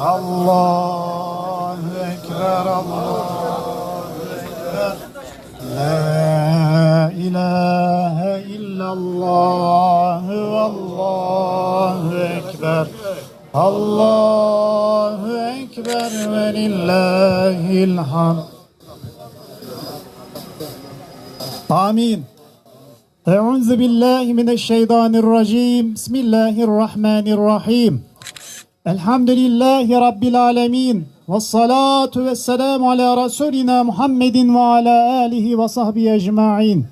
Allahu Ekber, Allahu Ekber. La ilahe illallah, Allahu Ekber. Allahu Ekber ve lillahil hamd. Amin. Euzu billahi mineşşeytanirracim. Bismillahirrahmanirrahim. الحمد لله رب العالمين والصلاة والسلام على رسولنا محمد وعلى آله وصحبه أجمعين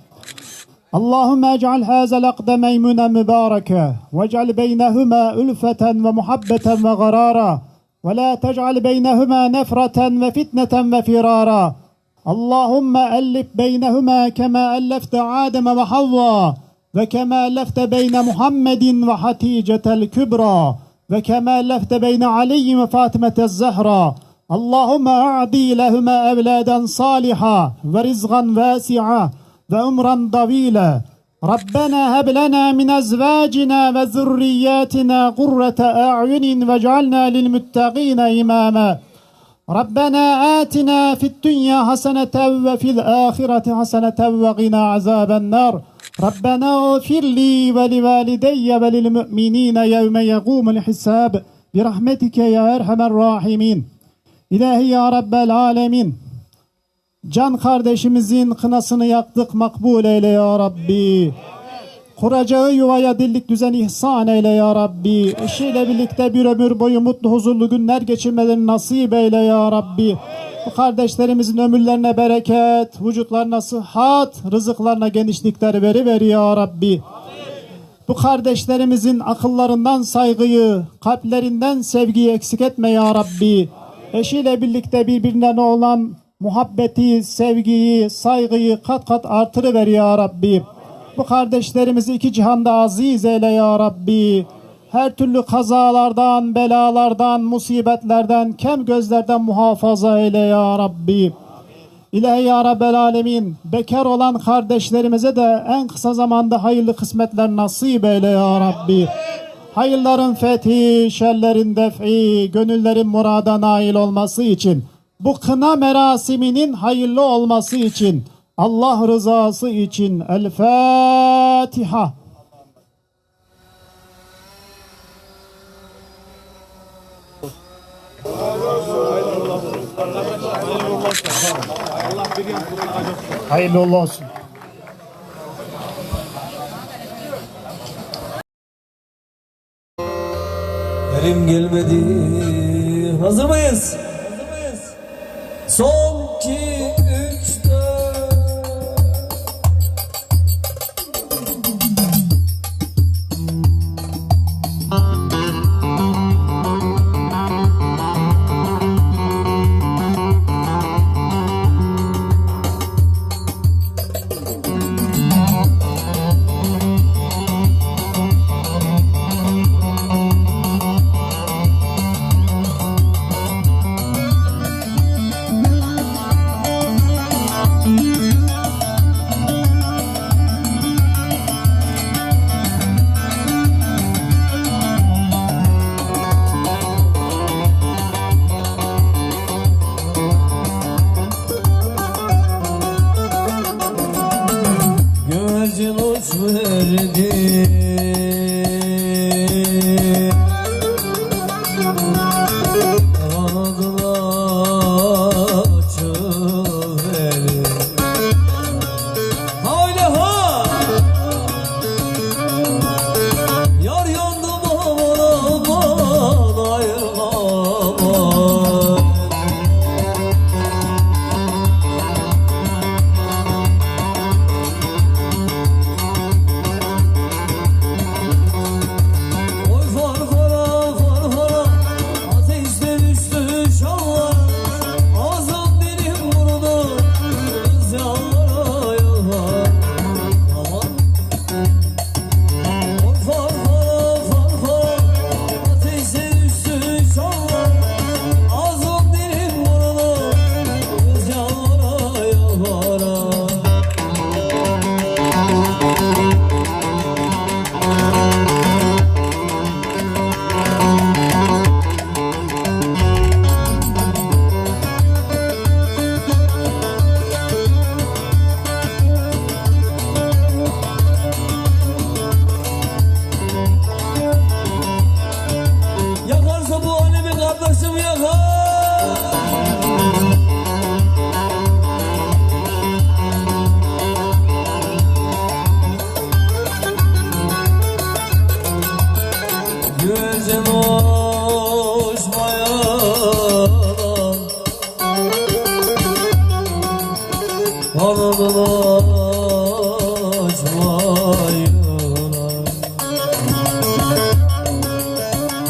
اللهم اجعل هذا العقد ميمونا مباركا واجعل بينهما ألفة ومحبة وغرارا ولا تجعل بينهما نفرة وفتنة وفرارا اللهم ألف بينهما كما ألفت آدم وحواء وكما ألفت بين محمد وحتيجة الكبرى وكما ألفت بين علي وفاطمة الزهراء اللهم أعطي لهما أولادا صالحا ورزقا واسعا وعمرا طويلا. ربنا هب لنا من أزواجنا وذرياتنا قرة أعين واجعلنا للمتقين إماما. ربنا آتنا في الدنيا حسنة وفي الآخرة حسنة وقنا عذاب النار. Rabbena ufirli ve li valideyye ve lil mu'minine yevme yegûmul hisab. Birahmetike ya erhamer rahimin. İlahi ya Rabbel alemin. Can kardeşimizin kınasını yaktık makbul eyle ya Rabbi. Kuracağı yuvaya dillik düzen ihsan eyle ya Rabbi. Eşiyle birlikte bir ömür boyu mutlu huzurlu günler geçirmelerini nasip eyle ya Rabbi. Bu kardeşlerimizin ömürlerine bereket, vücutlarına sıhhat, rızıklarına genişlikler veri ver ya Rabbi. Bu kardeşlerimizin akıllarından saygıyı, kalplerinden sevgiyi eksik etme ya Rabbi. Eşiyle birlikte birbirine olan muhabbeti, sevgiyi, saygıyı kat kat artırıver ya Rabbi. Bu kardeşlerimizi iki cihanda aziz eyle ya Rabbi. Her türlü kazalardan, belalardan, musibetlerden, kem gözlerden muhafaza eyle ya Rabbi. İlahi ya Rabbel Alemin, bekar olan kardeşlerimize de en kısa zamanda hayırlı kısmetler nasip eyle ya Rabbi. Hayırların fethi, şerlerin def'i, gönüllerin murada nail olması için, bu kına merasiminin hayırlı olması için, Allah rızası için El Fatiha. Hayırlı olsun. Erim gelmedi. Hazır mıyız? Son iki, üç,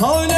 Hon-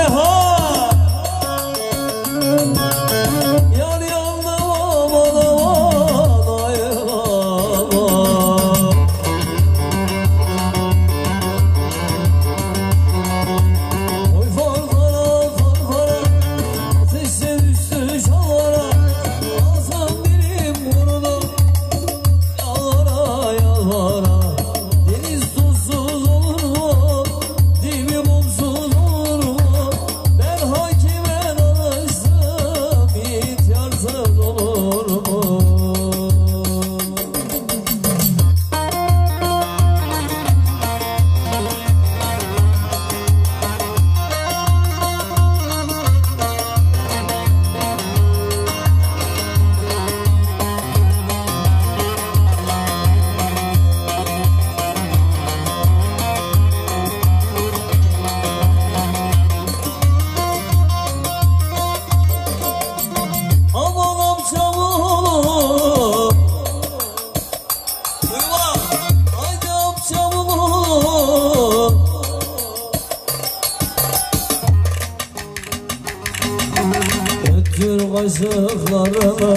Ötür kaşıklarımı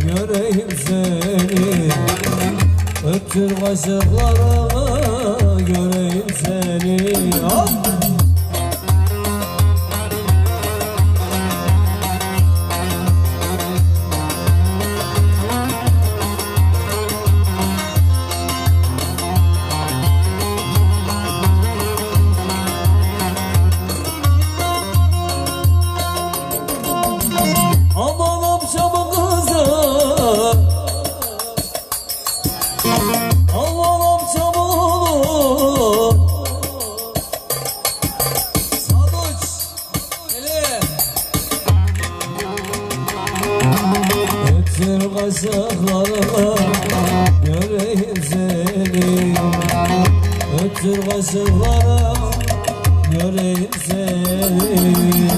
Göreyim seni. Ötür kaşıklarımı Ötür kaşıklarını Göreyim seni Ötür kaşıklarını Göreyim seni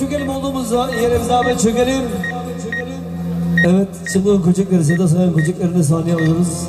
çökelim olduğumuzda yerimize abi çökelim. Evet çılgın kucakları Seda Sayan kucaklarını sahneye alıyoruz.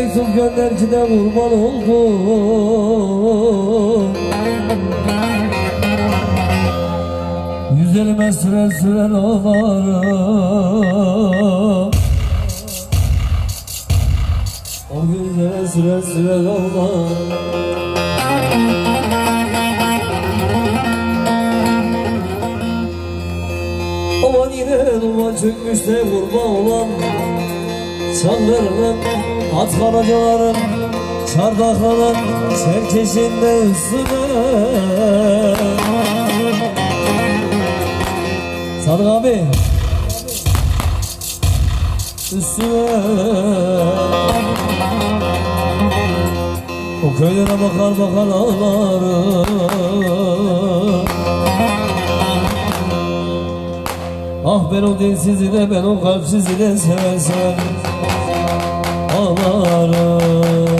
Hele bir mektup gönder ki de kurban oldum Yüzlerime sürer sürer ağlarım O günlere sürer sürer ağlarım Aman yine duman çökmüş de kurban olan Çangırının at karacaların Çardakların serkeşinde üstüne. Sadık abi. Üstüne. O köylere bakar bakar ağlarım Ah ben o dilsizi de ben o kalpsizi de sever sever Ağlarım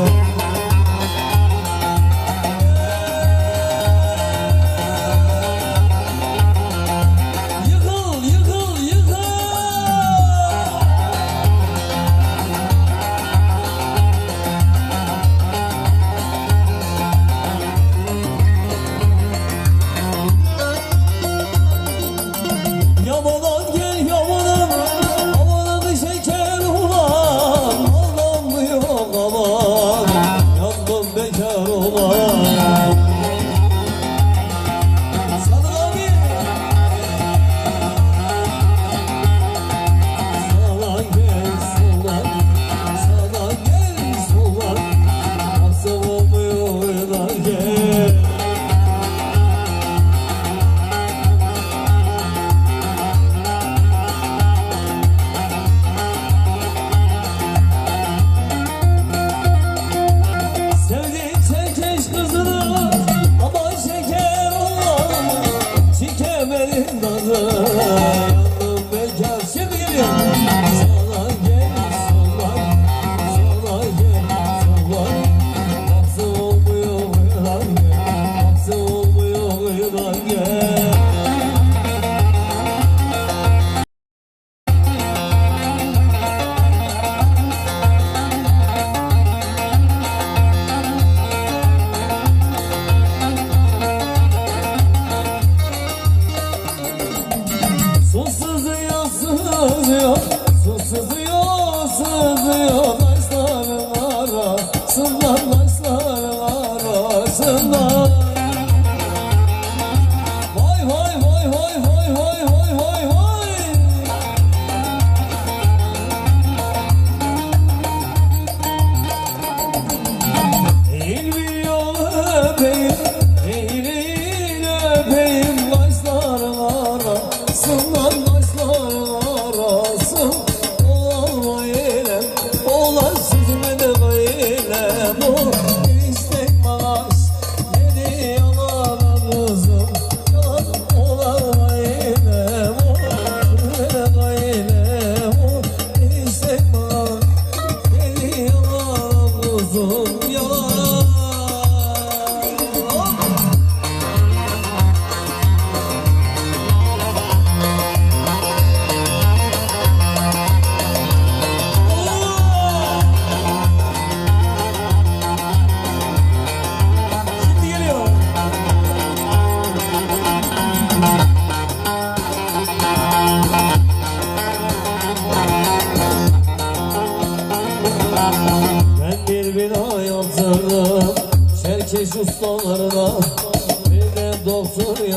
you.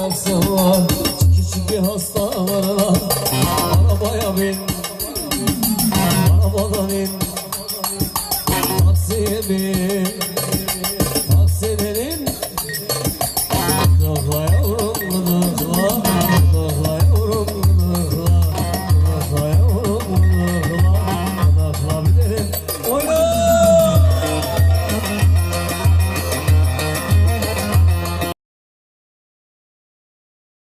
yoksa Küçük bir hasta var Arabaya bin Arabadan in.